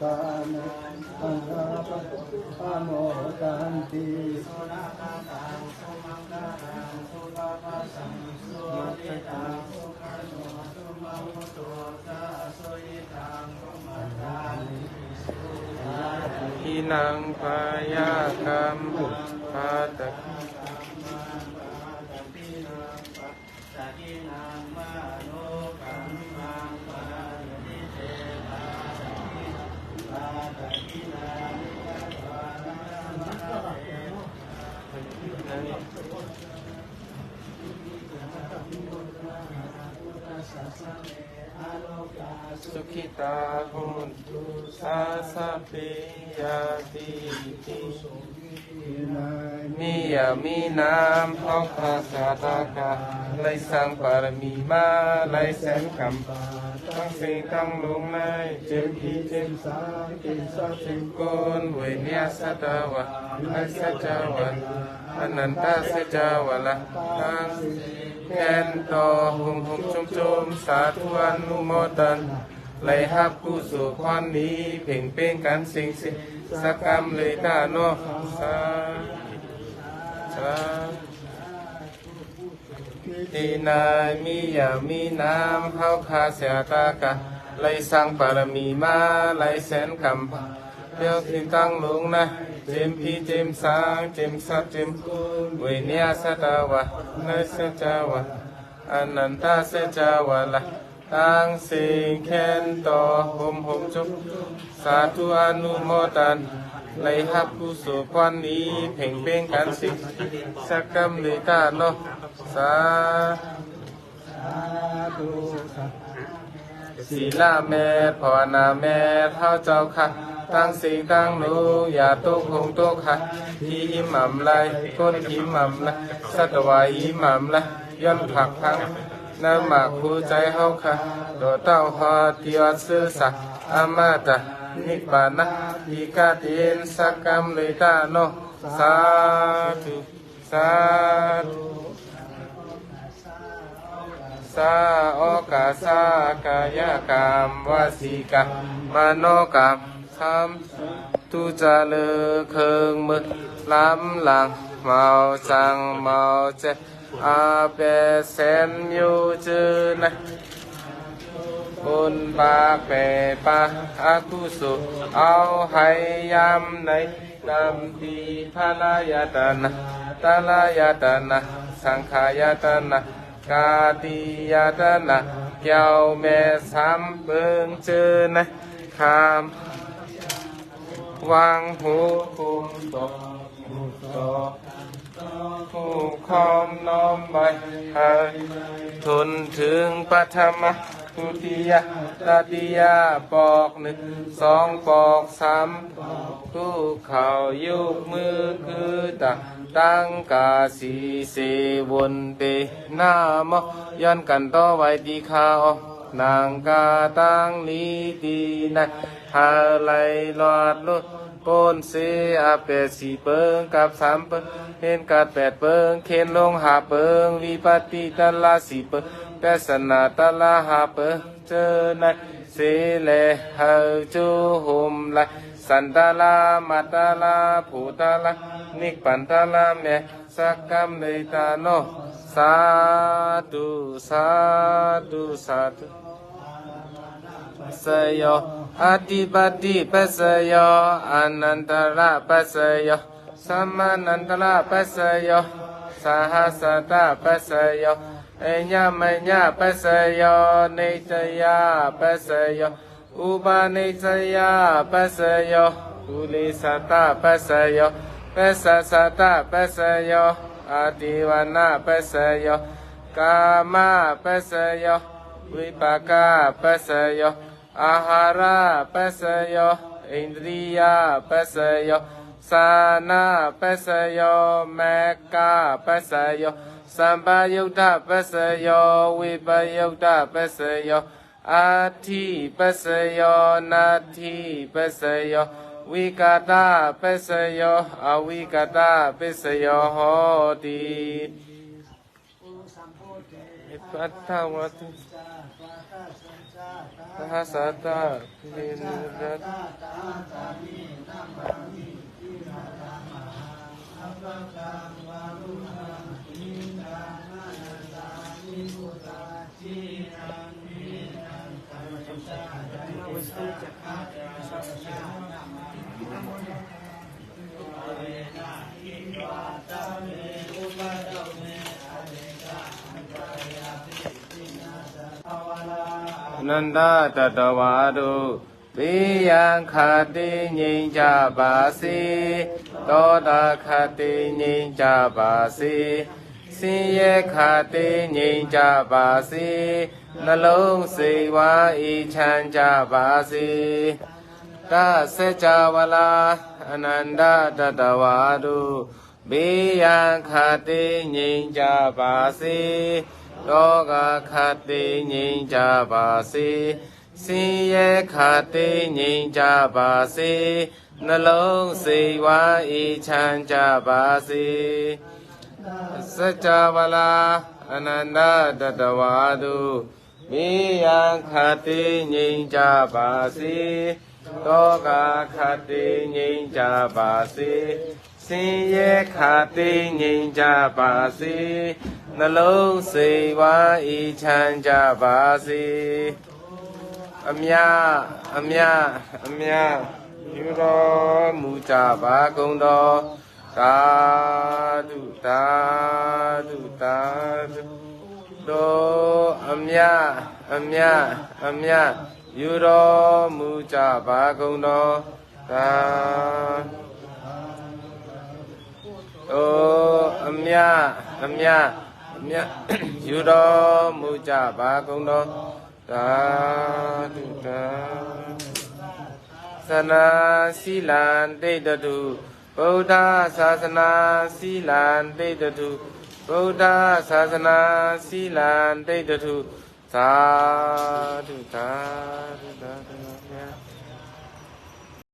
กามุอังราปะปะโมกันติอินังปายาคัมปาตะ สุขิตาหุนตุสาสะปิยาติตินายมียามีน้ำห้องภาษาตากาไลสังปารมีมาไลแสนคำทั้งสิ่งทั้งลงในเจ็บพีเจ็บสาเกิสัจจิโกนเวเนียสัตวะไอสัจวะอนันตาสัจวะละทั้ง แคนต่อหุมหุมชุมชุมสาธุอนุโมทันไลฮับผู้สู่ควันนี้ เพ่งเป้งกันสิ่งสิสักกรรมเลยตาโนสาสาทีนายมีอย่ามีน้ำเฮาคาเสียตากะไลสังปารมีมาไลแสนคำเดียวที่ตั้งลงนะ เจมพีเจมสางเจมสัตเจมกุลเวเนียสัตวะนสจาวะ อนันตาเสจาวะละตั้งสิงแค้นต่อหมหมจุกสาธุอนุโมทันไลฮับผู้สู่ควันนี้เพ่งเป้งกันสิสักกรรมเลยตาเนสาสาธุศีลาเมธภาวนาเมธเท้าเจ้าค่ะตั้งสิ่งตั้งหนูอย่าตกคงตกค่ะที่หิมำไรก้นหิมำไรสัตวายหิมำไร ย้อนผักพังน้ำหมากคูใจเฮาค่ะโดดเต้าหอติวัดซื่อสักอามาตะนิปานะทีกาตินสักกรรมเลยตาโนสาธุสาธุสาโอกาสากายกรรมวสีกรรมมโนกรรมทำทุจะเลือเคืองมือล้ำหลังเมาจังเมาเจ อาเปเซนยูจือนะบุญบาเปปะอากุสุเอาให้ยำในนำทีพลายตนะตาลายตนะสังขายตนะกาติยาตนะเกี่ยวแม่สามเบิงเจอนะคามวางหูคุมตกหูตก ผู้คอมน้อมไปทนถึงปัทมะทุติยาตติยาปอกหนึ่งสองปอกสามผู้เข่ายุกมือคือตังตั้งกาสีเสวนเตนามย้อนกันต่อไว้ดีข้าว นางกาตังลีดีนันหาไหลลอดลุปนเสอาเปดสีเปิงกับสามเปิงเห็นกัดแปดเปิงเข็นลงหาเปิงวิปติตลาสีเปิงแปสนาตลาหาเปิงเจอในเสเลหาจูหุมไลสันตาลามาตาลาผูตาลานิกปันตาลาเมสักกรรมเลยตาโน สาธุสาธุสาธุ ปัสสโยอธิปติปัสสโยอนันตระปัสสโยสัมมานันตระปัสสโยสหัสตะปัสสโยเอญะมญะปัสสโยนิจยาปัสสโยอุปาณิจยาปัสสโยกุลิสัตตะปัสสโยปัสสะสัตตะปัสสโย အာတိဝနာပစ္စယောကာမပစ္စယောဝိပါကပစ္စယောအာဟာရပစ္စယောအိန္ဒြိယပစ္စယောသာနာပစ္စယောမေကပစ္စယောသံပါယုတ်တပစ္စယောဝိပယုတ်တပစ္စယောအာတိပစ္စယောနာတိပစ္စယော วิปยุตตปัสสโยอาทิปัสโยนาวิกาตาปัสสโยอวิกาตาปัสโยโหติปัตตวัตจาปาตาสัญจาตาสหัตะลินรั နန္တတတဝါတို့ဘေးရန်ခတ်တိငြိမ်ကြပါစေတောတာခတ်တိငြိမ်ကြပါစေစင်ရဲခတ်တိငြိမ်ကြပါစေနှလုံးစိတ်ဝါဤချမ်းကြပါစေတသစ္ကြဝဠာအနန္တတတဝါတို့ဘေးရန်ခတ်တိငြိမ်ကြပါစေ လောကခတ်တိငြိမ်ကြပါစေစင်ရဲခတ်တိငြိမ်ကြပါစေနှလုံးစိတ်ဝါဤချမ်းကြပါစေစัจ java လာအနန္တတတဝါတို့မိယံခတ်တိငြိမ်ကြပါစေတောကခတ်တိငြိမ်ကြပါစေစင်ရဲခတ်တိငြိမ်ကြပါစေ နှလုံးစိတ်ဝါဤချမ်းကြပါစေအမြအမြအမြယူတော်မူကြပါကုန်တော်သာဓုသာဓုသာဓုတော်အမြအမြအမြယူတော်မူကြပါကုန်တော်သာတော်အမြအမြ မြတ်ယူတော်မူကြပါကုန်တော်သာဓုတာသနာစည်းလံတိတ်တုဗုဒ္ဓศาสนาစည်းလံတိတ်တုဗုဒ္ဓศาสนาစည်းလံတိတ်တုသာဓုသာဓုတာ